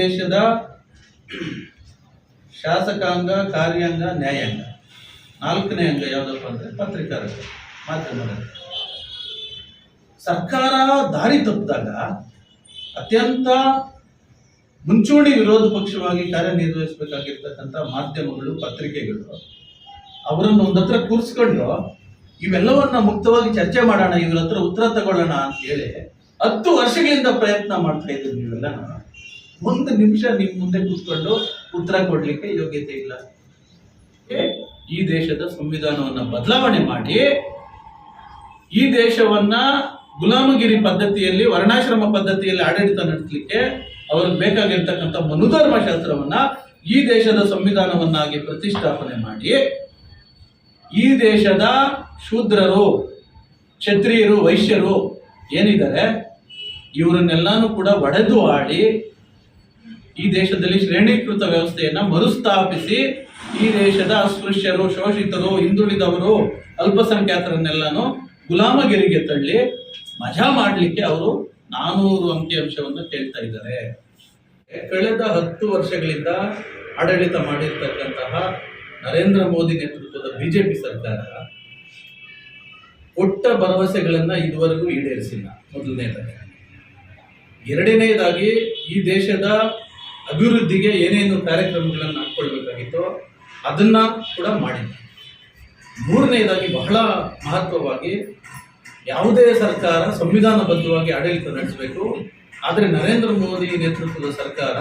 ದೇಶದ ಶಾಸಕಾಂಗ, ಕಾರ್ಯಾಂಗ, ನ್ಯಾಯಾಂಗ. ನಾಲ್ಕನೇ ಅಂಗ ಯಾವುದಪ್ಪ ಅಂದರೆ ಪತ್ರಿಕಾರರು ಮಾಧ್ಯಮರಂಗ ಸರ್ಕಾರ ದಾರಿ ತಪ್ಪಿದಾಗ ಅತ್ಯಂತ ಮುಂಚೂಣಿ ವಿರೋಧ ಪಕ್ಷವಾಗಿ ಕಾರ್ಯನಿರ್ವಹಿಸಬೇಕಾಗಿರ್ತಕ್ಕಂಥ ಮಾಧ್ಯಮಗಳು, ಪತ್ರಿಕೆಗಳು, ಅವರನ್ನು ಒಂದತ್ರ ಕೂರಿಸ್ಕೊಂಡು ಇವೆಲ್ಲವನ್ನ ಮುಕ್ತವಾಗಿ ಚರ್ಚೆ ಮಾಡೋಣ, ಇವ್ರ ಹತ್ರ ಉತ್ತರ ತಗೊಳ್ಳೋಣ ಅಂತ ಹೇಳಿ ಹತ್ತು ವರ್ಷಗಳಿಂದ ಪ್ರಯತ್ನ ಮಾಡ್ತಾ ಇದ್ದೀವಿ ನೀವೆಲ್ಲ. ಒಂದು ನಿಮಿಷ ನಿಮ್ ಮುಂದೆ ಕೂತ್ಕೊಂಡು ಉತ್ತರ ಕೊಡ್ಲಿಕ್ಕೆ ಯೋಗ್ಯತೆ ಇಲ್ಲ. ಈ ದೇಶದ ಸಂವಿಧಾನವನ್ನ ಬದಲಾವಣೆ ಮಾಡಿ, ಈ ದೇಶವನ್ನ ಗುಲಾಮಗಿರಿ ಪದ್ಧತಿಯಲ್ಲಿ, ವರ್ಣಾಶ್ರಮ ಪದ್ಧತಿಯಲ್ಲಿ ಆಡಳಿತ ನಡೆಸಲಿಕ್ಕೆ ಅವ್ರಿಗೆ ಬೇಕಾಗಿರ್ತಕ್ಕಂಥ ಮನುಧರ್ಮ ಶಾಸ್ತ್ರವನ್ನ ಈ ದೇಶದ ಸಂವಿಧಾನವನ್ನಾಗಿ ಪ್ರತಿಷ್ಠಾಪನೆ ಮಾಡಿ, ಈ ದೇಶದ ಶೂದ್ರರು, ಕ್ಷತ್ರಿಯರು, ವೈಶ್ಯರು ಏನಿದ್ದಾರೆ, ಇವರನ್ನೆಲ್ಲಾನು ಕೂಡ ಒಡೆದು ಆಡಿ ಈ ದೇಶದಲ್ಲಿ ಶ್ರೇಣೀಕೃತ ವ್ಯವಸ್ಥೆಯನ್ನು ಮರುಸ್ಥಾಪಿಸಿ ಈ ದೇಶದ ಅಸ್ಪೃಶ್ಯರು, ಶೋಷಿತರು, ಹಿಂದುಳಿದವರು, ಅಲ್ಪಸಂಖ್ಯಾತರನ್ನೆಲ್ಲನೂ ಗುಲಾಮಗಿರಿಗೆ ತಳ್ಳಿ ಮಜಾ ಮಾಡಲಿಕ್ಕೆ ಅವರು ನಾನೂರು ಅಂಕಿಅಂಶವನ್ನು ಕೇಳ್ತಾ ಇದ್ದಾರೆ. ಕಳೆದ ಹತ್ತು ವರ್ಷಗಳಿಂದ ಆಡಳಿತ ಮಾಡಿರ್ತಕ್ಕಂತಹ ನರೇಂದ್ರ ಮೋದಿ ನೇತೃತ್ವದ ಬಿಜೆಪಿ ಸರ್ಕಾರ ಕೊಟ್ಟ ಭರವಸೆಗಳನ್ನ ಇದುವರೆಗೂ ಈಡೇರಿಸಿಲ್ಲ ಮೊದಲನೇದಾಗಿ. ಎರಡನೇದಾಗಿ ಈ ದೇಶದ ಅಭಿವೃದ್ಧಿಗೆ ಏನೇನು ಕಾರ್ಯಕ್ರಮಗಳನ್ನು ಹಾಕೊಳ್ಬೇಕಾಗಿತ್ತೋ ಅದನ್ನ ಕೂಡ ಮಾಡಿದೆ ಮೂರನೇದಾಗಿ ಬಹಳ ಮಹತ್ವವಾಗಿ ಯಾವುದೇ ಸರ್ಕಾರ ಸಂವಿಧಾನಬದ್ಧವಾಗಿ ಆಡಳಿತ ನಡೆಸಬೇಕು, ಆದರೆ ನರೇಂದ್ರ ಮೋದಿ ನೇತೃತ್ವದ ಸರ್ಕಾರ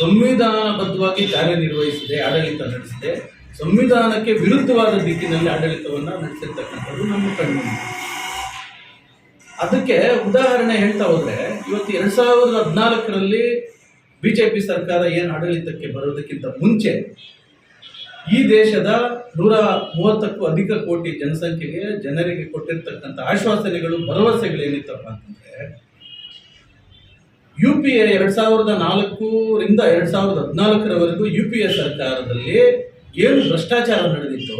ಸಂವಿಧಾನಬದ್ಧವಾಗಿ ಕಾರ್ಯನಿರ್ವಹಿಸಿದೆ ಆಡಳಿತ ನಡೆಸಿದೆ, ಸಂವಿಧಾನಕ್ಕೆ ವಿರುದ್ಧವಾದ ದಿಕ್ಕಿನಲ್ಲಿ ಆಡಳಿತವನ್ನು ನಡೆಸಿರ್ತಕ್ಕಂಥದ್ದು ನಮ್ಮ ಕಣ್ಣು ಅದಕ್ಕೆ ಉದಾಹರಣೆ ಹೇಳ್ತಾ ಹೋದರೆ, ಇವತ್ತು ಎರಡು ಸಾವಿರದ ಹದಿನಾಲ್ಕರಲ್ಲಿ ಬಿಜೆಪಿ ಸರ್ಕಾರ ಏನು ಆಡಳಿತಕ್ಕೆ ಬರೋದಕ್ಕಿಂತ ಮುಂಚೆ ಈ ದೇಶದ ನೂರ ಮೂವತ್ತಕ್ಕೂ ಅಧಿಕ ಕೋಟಿ ಜನಸಂಖ್ಯೆಗೆ ಜನರಿಗೆ ಕೊಟ್ಟಿರ್ತಕ್ಕಂಥ ಆಶ್ವಾಸನೆಗಳು ಭರವಸೆಗಳೇನಿತ್ತಪ್ಪ ಅಂತಂದ್ರೆ, ಯು ಪಿ ಎ ಎರಡು ಸಾವಿರದ ನಾಲ್ಕರಿಂದ ಎರಡು ಸಾವಿರದ ಹದಿನಾಲ್ಕರವರೆಗೂ ಯು ಪಿ ಎ ಸರ್ಕಾರದಲ್ಲಿ ಏನು ಭ್ರಷ್ಟಾಚಾರ ನಡೆದಿತ್ತೋ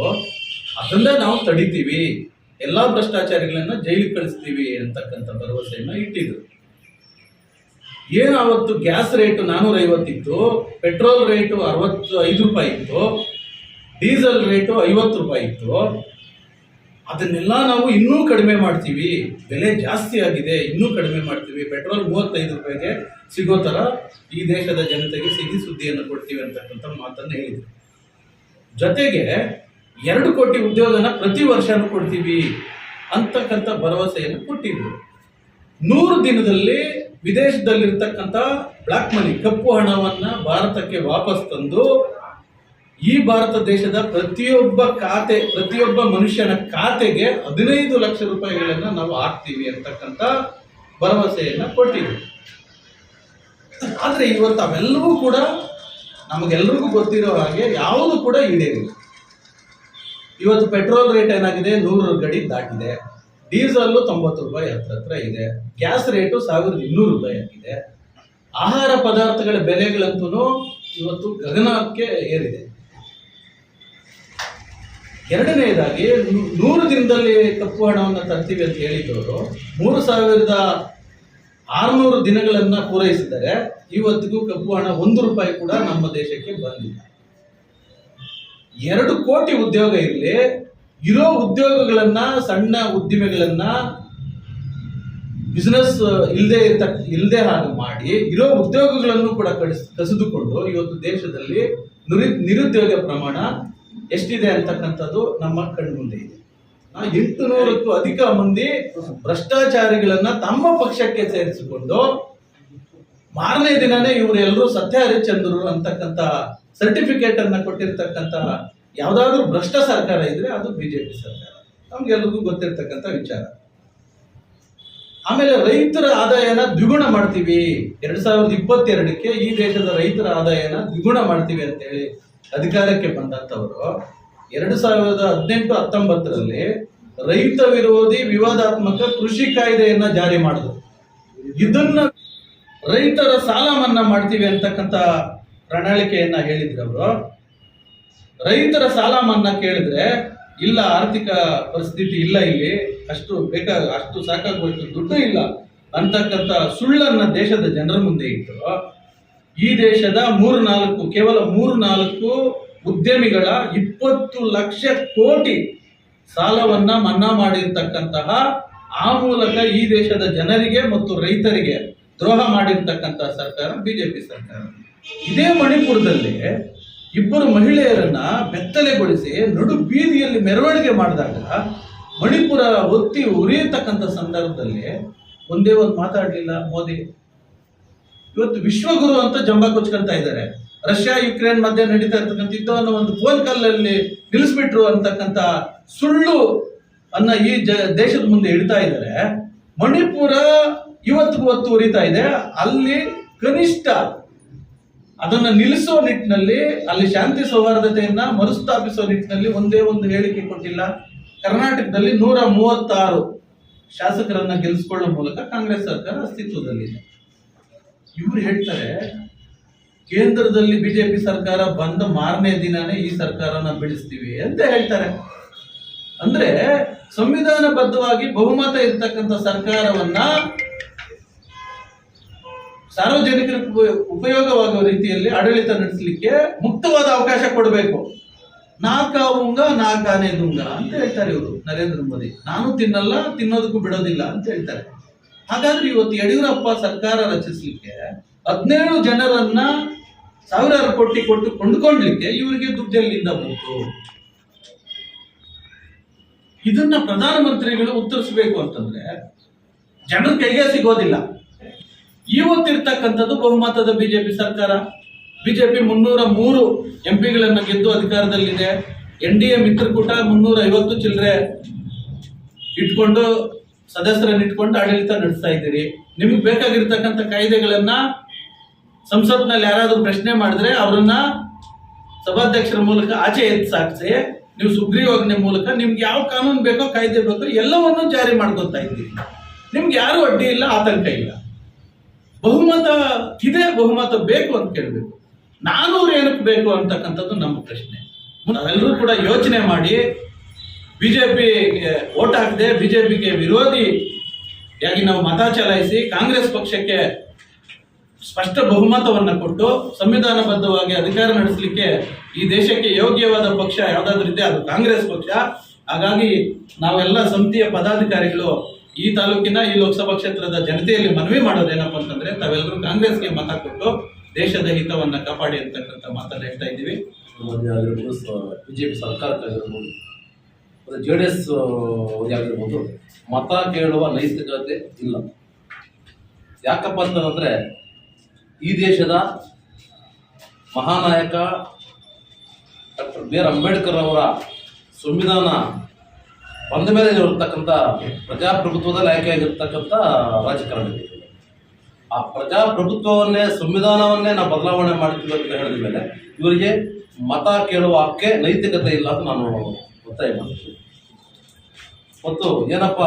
ಅದನ್ನ ನಾವು ತಡಿತೀವಿ. ಎಲ್ಲ ಭ್ರಷ್ಟಾಚಾರಿಗಳನ್ನ ಜೈಲಿಗೆ ಕಳಿಸ್ತೀವಿ ಅಂತಕ್ಕಂಥ ಭರವಸೆಯನ್ನ ಇಟ್ಟಿದ್ರು. ಏನು ಅವತ್ತು ಗ್ಯಾಸ್ ರೇಟ್ ನಾನೂರ ಐವತ್ತಿತ್ತು ಪೆಟ್ರೋಲ್ ರೇಟು ಅರವತ್ತು ಐದು ರೂಪಾಯಿ ಇತ್ತು, ಡೀಸೆಲ್ ರೇಟು ಐವತ್ತು ರೂಪಾಯಿ ಇತ್ತು. ಅದನ್ನೆಲ್ಲ ನಾವು ಇನ್ನೂ ಕಡಿಮೆ ಮಾಡ್ತೀವಿ. ಬೆಲೆ ಜಾಸ್ತಿ ಆಗಿದೆ, ಇನ್ನೂ ಕಡಿಮೆ ಮಾಡ್ತೀವಿ. ಪೆಟ್ರೋಲ್ ಮೂವತ್ತೈದು ರೂಪಾಯಿಗೆ ಸಿಗೋ ಥರ ಈ ದೇಶದ ಜನತೆಗೆ ಸಿಹಿ ಸುದ್ದಿಯನ್ನು ಕೊಡ್ತೀವಿ ಅಂತಕ್ಕಂಥ ಮಾತನ್ನು ಹೇಳಿದ್ರು. ಜೊತೆಗೆ ಎರಡು ಕೋಟಿ ಉದ್ಯೋಗನ ಪ್ರತಿ ವರ್ಷನೂ ಕೊಡ್ತೀವಿ ಅಂತಕ್ಕಂಥ ಭರವಸೆಯನ್ನು ಕೊಟ್ಟಿದ್ರು. ನೂರು ದಿನದಲ್ಲಿ ವಿದೇಶದಲ್ಲಿರ್ತಕ್ಕಂಥ ಬ್ಲಾಕ್ ಮನಿ ಕಪ್ಪು ಹಣವನ್ನ ಭಾರತಕ್ಕೆ ವಾಪಸ್ ತಂದು ಈ ಭಾರತ ದೇಶದ ಪ್ರತಿಯೊಬ್ಬ ಖಾತೆ, ಪ್ರತಿಯೊಬ್ಬ ಮನುಷ್ಯನ ಖಾತೆಗೆ ಹದಿನೈದು ಲಕ್ಷ ರೂಪಾಯಿಗಳನ್ನು ನಾವು ಹಾಕ್ತೀವಿ ಅಂತಕ್ಕಂಥ ಭರವಸೆಯನ್ನು ಕೊಟ್ಟಿದ್ವಿ ಆದರೆ ಇವತ್ತು ಅವೆಲ್ಲವೂ ಕೂಡ ನಮಗೆಲ್ಲರಿಗೂ ಗೊತ್ತಿರೋ ಹಾಗೆ ಯಾವುದು ಕೂಡ ಈಡೇರಿಲ್ಲ. ಇವತ್ತು ಪೆಟ್ರೋಲ್ ರೇಟ್ ಏನಾಗಿದೆ? ನೂರು ಗಡಿ ದಾಟಿದೆ. ಡೀಸೆಲ್ಲು ತೊಂಬತ್ತು ರೂಪಾಯಿ ಹತ್ರ ಹತ್ರ ಇದೆ. ಗ್ಯಾಸ್ ರೇಟು ಸಾವಿರದ ಇನ್ನೂರು ರೂಪಾಯಿ ಆಗಿದೆ. ಆಹಾರ ಪದಾರ್ಥಗಳ ಬೆಲೆಗಳಂತೂ ಇವತ್ತು ಗಗನಕ್ಕೆ ಏರಿದೆ. ಎರಡನೆಯದಾಗಿ ನೂರು ದಿನದಲ್ಲಿ ಕಪ್ಪು ಹಣವನ್ನು ತರ್ತೀವಿ ಅಂತ ಹೇಳಿದವರು ಮೂರು ಸಾವಿರದ ಆರುನೂರು ದಿನಗಳನ್ನು ಪೂರೈಸಿದರೆ ಇವತ್ತಿಗೂ ಕಪ್ಪು ಹಣ ಒಂದು ರೂಪಾಯಿ ಕೂಡ ನಮ್ಮ ದೇಶಕ್ಕೆ ಬಂದಿಲ್ಲ. ಎರಡು ಕೋಟಿ ಉದ್ಯೋಗ ಇರಲಿ ಇರೋ ಉದ್ಯೋಗಗಳನ್ನ, ಸಣ್ಣ ಉದ್ದಿಮೆಗಳನ್ನ ಬಿಸ್ನೆಸ್ ಇಲ್ಲದೆ ಇಲ್ಲದೆ ಹಾಗೆ ಮಾಡಿ, ಇರೋ ಉದ್ಯೋಗಗಳನ್ನು ಕೂಡ ಕಡಿಸ್, ಕಸಿದುಕೊಂಡು ಇವತ್ತು ದೇಶದಲ್ಲಿ ನಿರು, ನಿರುದ್ಯೋಗ ಪ್ರಮಾಣ ಎಷ್ಟಿದೆ ಅಂತಕ್ಕಂಥದ್ದು ನಮ್ಮ ಕಣ್ಮುಂದೆ ಇದೆ. ಎಂಟು ನೂರಕ್ಕೂ ಅಧಿಕ ಮಂದಿ ಭ್ರಷ್ಟಾಚಾರಿಗಳನ್ನ ತಮ್ಮ ಪಕ್ಷಕ್ಕೆ ಸೇರಿಸಿಕೊಂಡು ಮಾರನೇ ದಿನನೇ ಇವರೆಲ್ಲರೂ ಸತ್ಯ ಹರಿಶ್ಚಂದ್ರರು ಅಂತಕ್ಕಂಥ ಸರ್ಟಿಫಿಕೇಟ್ ಅನ್ನ ಕೊಟ್ಟಿರ್ತಕ್ಕಂಥ ಯಾವ್ದಾದ್ರು ಭ್ರಷ್ಟ ಸರ್ಕಾರ ಇದ್ರೆ ಅದು ಬಿಜೆಪಿ ಸರ್ಕಾರ. ನಮ್ಗೆಲ್ರಿಗೂ ಗೊತ್ತಿರ್ತಕ್ಕಂಥ ವಿಚಾರ. ಆಮೇಲೆ ರೈತರ ಆದಾಯನ ದ್ವಿಗುಣ ಮಾಡ್ತೀವಿ. ಎರಡ್ ಸಾವಿರದ ಇಪ್ಪತ್ತೆರಡಕ್ಕೆ ಈ ದೇಶದ ರೈತರ ಆದಾಯನ ದ್ವಿಗುಣ ಮಾಡ್ತೀವಿ ಅಂತೇಳಿ ಅಧಿಕಾರಕ್ಕೆ ಬಂದಂತವರು ಎರಡು ಸಾವಿರದ ಹದಿನೆಂಟು, ಹತ್ತೊಂಬತ್ತರಲ್ಲಿ ರೈತ ವಿರೋಧಿ ವಿವಾದಾತ್ಮಕ ಕೃಷಿ ಕಾಯ್ದೆಯನ್ನ ಜಾರಿ ಮಾಡಿದ್ರು. ಇದನ್ನ ರೈತರ ಸಾಲ ಮನ್ನಾ ಮಾಡ್ತೀವಿ ಅಂತಕ್ಕಂಥ ಪ್ರಣಾಳಿಕೆಯನ್ನ ಹೇಳಿದ್ರು ಅವರು. ರೈತರ ಸಾಲ ಮನ್ನಾ ಕೇಳಿದ್ರೆ, ಇಲ್ಲ, ಆರ್ಥಿಕ ಪರಿಸ್ಥಿತಿ ಇಲ್ಲ ಇಲ್ಲಿ, ಅಷ್ಟು ಬೇಕಾಗ ಅಷ್ಟು ಸಾಕಾಗುವಷ್ಟು ದುಡ್ಡು ಇಲ್ಲ. ಅಂತಕ್ಕಂಥ ಸುಳ್ಳನ್ನ ದೇಶದ ಜನರ ಮುಂದೆ ಇಟ್ಟು, ಈ ದೇಶದ ಮೂರು ನಾಲ್ಕು, ಕೇವಲ ಮೂರು ನಾಲ್ಕು ಉದ್ಯಮಿಗಳ ಇಪ್ಪತ್ತು ಲಕ್ಷ ಕೋಟಿ ಸಾಲವನ್ನ ಮನ್ನಾ ಮಾಡಿರ್ತಕ್ಕಂತಹ, ಆ ಮೂಲಕ ಈ ದೇಶದ ಜನರಿಗೆ ಮತ್ತು ರೈತರಿಗೆ ದ್ರೋಹ ಮಾಡಿರ್ತಕ್ಕಂತಹ ಸರ್ಕಾರ, ಬಿಜೆಪಿ ಸರ್ಕಾರ. ಇದೇ ಮಣಿಪುರದಲ್ಲಿ ಇಬ್ಬರು ಮಹಿಳೆಯರನ್ನ ಬೆತ್ತಲೆಗೊಳಿಸಿ ನಡು ಬೀದಿಯಲ್ಲಿ ಮೆರವಣಿಗೆ ಮಾಡಿದಾಗ ಮಣಿಪುರ ಒತ್ತಿ ಉರಿಯತಕ್ಕಂಥ ಸಂದರ್ಭದಲ್ಲಿ ಒಂದೇ ಒಂದು ಮಾತಾಡಲಿಲ್ಲ ಮೋದಿ. ಇವತ್ತು ವಿಶ್ವಗುರು ಅಂತ ಜಂಬ ಕೊಚ್ಕೊಂತ ಇದ್ದಾರೆ. ರಷ್ಯಾ, ಯುಕ್ರೇನ್ ಮಧ್ಯೆ ನಡೀತಾ ಇರ್ತಕ್ಕಂಥ ಯುದ್ಧವನ್ನು ಒಂದು ಫೋನ್ ಕಾಲಲ್ಲಿ ನಿಲ್ಲಿಸ್ಬಿಟ್ರು ಅಂತಕ್ಕಂಥ ಸುಳ್ಳು ಅನ್ನ ಈ ಜ ದೇಶದ ಮುಂದೆ ಇಡ್ತಾ ಇದ್ದಾರೆ. ಮಣಿಪುರ ಇವತ್ತಿಗೂ ಹೊತ್ತು ಉರಿತಾ ಇದೆ. ಅಲ್ಲಿ ಕನಿಷ್ಠ ಅದನ್ನ ನಿಲ್ಲಿಸುವ ನಿಟ್ಟಿನಲ್ಲಿ ಅಲ್ಲಿ ಶಾಂತಿ ಸೌಹಾರ್ದತೆಯನ್ನ ಮರುಸ್ಥಾಪಿಸುವ ನಿಟ್ಟಿನಲ್ಲಿ ಒಂದೇ ಒಂದು ಹೇಳಿಕೆ ಕೊಟ್ಟಿಲ್ಲ. ಕರ್ನಾಟಕದಲ್ಲಿ ನೂರ ಮೂವತ್ತಾರು ಶಾಸಕರನ್ನ ಗೆಲ್ಲಿಸಿಕೊಳ್ಳುವ ಮೂಲಕ ಕಾಂಗ್ರೆಸ್ ಸರ್ಕಾರ ಅಸ್ತಿತ್ವದಲ್ಲಿದೆ. ಇವ್ರು ಹೇಳ್ತಾರೆ, ಕೇಂದ್ರದಲ್ಲಿ ಬಿಜೆಪಿ ಸರ್ಕಾರ ಬಂದ ಮಾರನೇ ದಿನನೇ ಈ ಸರ್ಕಾರನ ಬೆಳೆಸ್ತೀವಿ ಅಂತ ಹೇಳ್ತಾರೆ. ಅಂದ್ರೆ ಸಂವಿಧಾನಬದ್ಧವಾಗಿ ಬಹುಮತ ಇರ್ತಕ್ಕಂಥ ಸರ್ಕಾರವನ್ನ ಸಾರ್ವಜನಿಕರಿಗೆ ಉಪ- ಉಪಯೋಗವಾಗುವ ರೀತಿಯಲ್ಲಿ ಆಡಳಿತ ನಡೆಸಲಿಕ್ಕೆ ಮುಕ್ತವಾದ ಅವಕಾಶ ಕೊಡಬೇಕು. ನಾಕಾವುಂಗ ನಾಕಾನೆ ದುಂಗ ಅಂತ ಹೇಳ್ತಾರೆ ಇವರು, ನರೇಂದ್ರ ಮೋದಿ. ನಾನು ತಿನ್ನಲ್ಲ, ತಿನ್ನೋದಕ್ಕೂ ಬಿಡೋದಿಲ್ಲ ಅಂತ ಹೇಳ್ತಾರೆ. ಹಾಗಾದ್ರೆ ಇವತ್ತು ಯಡಿಯೂರಪ್ಪ ಸರ್ಕಾರ ರಚಿಸಲಿಕ್ಕೆ ಹದಿನೇಳು ಜನರನ್ನ ಸಾವಿರಾರು ಕೋಟಿ ಕೊಟ್ಟು ಕೊಂಡ್ಕೊಳ್ಲಿಕ್ಕೆ ಇವರಿಗೆ ದುಡ್ಡೆಲ್ಲಿಂದ ಬಂತು ಇದನ್ನ ಪ್ರಧಾನಮಂತ್ರಿಗಳು ಉತ್ತರಿಸಬೇಕು ಅಂತಂದ್ರೆ ಜನರ ಕೈಗೆ ಸಿಗೋದಿಲ್ಲ. ಇವತ್ತಿರ್ತಕ್ಕಂಥದ್ದು ಬಹುಮತದ ಬಿಜೆಪಿ ಸರ್ಕಾರ. ಬಿಜೆಪಿ ಮುನ್ನೂರ ಮೂರು ಎಂ ಪಿಗಳನ್ನು ಗೆದ್ದು ಅಧಿಕಾರದಲ್ಲಿದೆ. ಎನ್ ಡಿ ಎ ಮಿತ್ರಕೂಟ ಮುನ್ನೂರ ಐವತ್ತು ಚಿಲ್ಲರೆ ಇಟ್ಕೊಂಡು, ಸದಸ್ಯರನ್ನು ಇಟ್ಕೊಂಡು ಆಡಳಿತ ನಡೆಸ್ತಾ ಇದ್ದೀರಿ. ನಿಮಗೆ ಬೇಕಾಗಿರ್ತಕ್ಕಂಥ ಕಾಯ್ದೆಗಳನ್ನ ಸಂಸತ್ನಲ್ಲಿ ಯಾರಾದರೂ ಪ್ರಶ್ನೆ ಮಾಡಿದ್ರೆ ಅವರನ್ನ ಸಭಾಧ್ಯಕ್ಷರ ಮೂಲಕ ಆಚೆ ಎದ್ದು ಸಾಕ್ಸಿ, ನೀವು ಸುಗ್ರೀವಾಜ್ಞೆ ಮೂಲಕ ನಿಮ್ಗೆ ಯಾವ ಕಾನೂನು ಬೇಕೋ ಕಾಯ್ದೆ ಬೇಕೋ ಎಲ್ಲವನ್ನೂ ಜಾರಿ ಮಾಡ್ಕೊತಾ ಇದ್ದೀರಿ. ನಿಮ್ಗೆ ಯಾರು ಅಡ್ಡಿ ಇಲ್ಲ, ಆತಂಕ ಇಲ್ಲ. ಬಹುಮತ ಇದೆ, ಬಹುಮತ ಬೇಕು ಅಂತ ಕೇಳಬೇಕು. ನಾನು ಏನಕ್ಕೆ ಬೇಕು ಅಂತಕ್ಕಂಥದ್ದು ನಮ್ಮ ಪ್ರಶ್ನೆ. ನಾವೆಲ್ಲರೂ ಕೂಡ ಯೋಚನೆ ಮಾಡಿ ಬಿಜೆಪಿಗೆ ಓಟ್ ಹಾಕದೆ, ಬಿಜೆಪಿಗೆ ವಿರೋಧಿ ಯಾಗಿ ನಾವು ಮತ ಚಲಾಯಿಸಿ, ಕಾಂಗ್ರೆಸ್ ಪಕ್ಷಕ್ಕೆ ಸ್ಪಷ್ಟ ಬಹುಮತವನ್ನು ಕೊಟ್ಟು, ಸಂವಿಧಾನಬದ್ಧವಾಗಿ ಅಧಿಕಾರ ನಡೆಸಲಿಕ್ಕೆ ಈ ದೇಶಕ್ಕೆ ಯೋಗ್ಯವಾದ ಪಕ್ಷ ಯಾವುದಾದ್ರೂ ಇದೆ ಅದು ಕಾಂಗ್ರೆಸ್ ಪಕ್ಷ. ಹಾಗಾಗಿ ನಾವೆಲ್ಲ ಸಮಿತಿಯ ಪದಾಧಿಕಾರಿಗಳು ಈ ತಾಲೂಕಿನ, ಈ ಲೋಕಸಭಾ ಕ್ಷೇತ್ರದ ಜನತೆಯಲ್ಲಿ ಮನವಿ ಮಾಡೋದೇನಪ್ಪ ಅಂತಂದ್ರೆ ತಾವೆಲ್ಲರೂ ಕಾಂಗ್ರೆಸ್ಗೆ ಮತ ಕೊಟ್ಟು ದೇಶದ ಹಿತವನ್ನ ಕಾಪಾಡಿ ಅಂತಕ್ಕಂಥ ಮಾತನ್ನ ಹೇಳ್ತಾ ಇದ್ದೀವಿ. ಬಿಜೆಪಿ ಸರ್ಕಾರಕ್ಕಾಗಿರ್ಬೋದು ಜೆ ಡಿ ಎಸ್ ಆಗಿರ್ಬೋದು, ಮತ ಕೇಳುವ ನೈತಿಕತೆ ಇಲ್ಲ. ಯಾಕಪ್ಪ ಅಂತಂದರೆ, ಈ ದೇಶದ ಮಹಾನಾಯಕ ಡಾಕ್ಟರ್ ಬಿ ಆರ್ ಅಂಬೇಡ್ಕರ್ ಅವರ ಸಂವಿಧಾನ ಬಂದ ಮೇಲೆ ಇರತಕ್ಕಂಥ ಪ್ರಜಾಪ್ರಭುತ್ವದಲ್ಲಿ ಆಯ್ಕೆಯಾಗಿರ್ತಕ್ಕಂಥ ರಾಜಕಾರಣ. ಆ ಪ್ರಜಾಪ್ರಭುತ್ವವನ್ನೇ, ಸಂವಿಧಾನವನ್ನೇ ನಾವು ಬದಲಾವಣೆ ಮಾಡ್ತೀವಿ ಅಂತ ಹೇಳಿದ ಮೇಲೆ ಇವರಿಗೆ ಮತ ಕೇಳುವ ಹಕ್ಕೆ ನೈತಿಕತೆ ಇಲ್ಲ ಅಂತ ನಾನು ಒತ್ತಾಯ ಮಾಡ್ತೀನಿ ಮತ್ತು ಏನಪ್ಪ,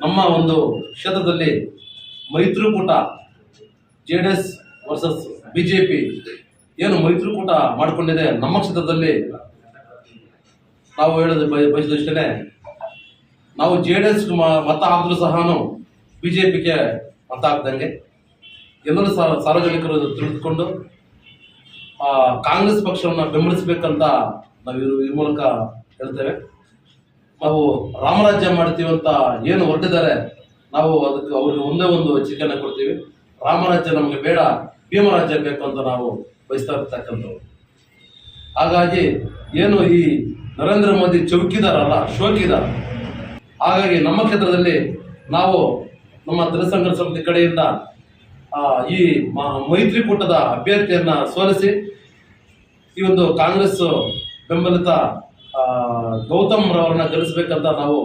ನಮ್ಮ ಒಂದು ಕ್ಷೇತ್ರದಲ್ಲಿ ಮೈತ್ರಿಕೂಟ J D S versus B J P ಏನು ಮೈತ್ರಿಕೂಟ ಮಾಡಿಕೊಂಡಿದೆ ನಮ್ಮ ಕ್ಷೇತ್ರದಲ್ಲಿ ನಾವು ಹೇಳೋದು ಬಯ ಬಯಸಿದಷ್ಟೇ ನಾವು ಜೆ ಡಿ ಎಸ್ ಮತ ಆದರೂ ಸಹ ಬಿ ಜೆ ಪಿಗೆ ಮತ ಹಾಕ್ದಂಗೆ. ಎಲ್ಲರೂ ಸಾರ್ವಜನಿಕರು ತಿಳಿದುಕೊಂಡು ಕಾಂಗ್ರೆಸ್ ಪಕ್ಷವನ್ನು ಬೆಂಬಲಿಸಬೇಕಂತ ನಾವು ಈ ಮೂಲಕ ಹೇಳ್ತೇವೆ. ನಾವು ರಾಮರಾಜ್ಯ ಮಾಡ್ತೀವಿ ಅಂತ ಏನು ಹೊರಟಿದ್ದಾರೆ, ನಾವು ಅದಕ್ಕೆ ಅವ್ರಿಗೆ ಒಂದೇ ಒಂದು ಚಿಕನ್ನ ಕೊಡ್ತೀವಿ. ರಾಮರಾಜ್ಯ ನಮಗೆ ಬೇಡ ಭೀಮರಾಜ್ಯ ಬೇಕು ಅಂತ ನಾವು ಬಯಸ್ತಾ ಇರ್ತಕ್ಕಂಥವ್ರು. ಹಾಗಾಗಿ ಏನು ಈ ನರೇಂದ್ರ ಮೋದಿ ಚೌಕಿದಾರಲ್ಲ ಶೋಕಿದಾರ. ಹಾಗಾಗಿ ನಮ್ಮ ಕ್ಷೇತ್ರದಲ್ಲಿ ನಾವು ನಮ್ಮ ಜನಸಂಘರ್ಷ ಸಮಿತಿ ಕಡೆಯಿಂದ ಈ ಮೈತ್ರಿ ಮೈತ್ರಿಕೂಟದ ಅಭ್ಯರ್ಥಿಯನ್ನ ಸೋಲಿಸಿ, ಈ ಒಂದು ಕಾಂಗ್ರೆಸ್ ಬೆಂಬಲಿತ ಗೌತಮ್ ರವರನ್ನ ಗೆಲ್ಲಿಸಬೇಕಂತ ನಾವು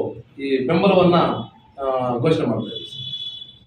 ಈ ಬೆಂಬಲವನ್ನ ಘೋಷಣೆ ಮಾಡ್ತಾ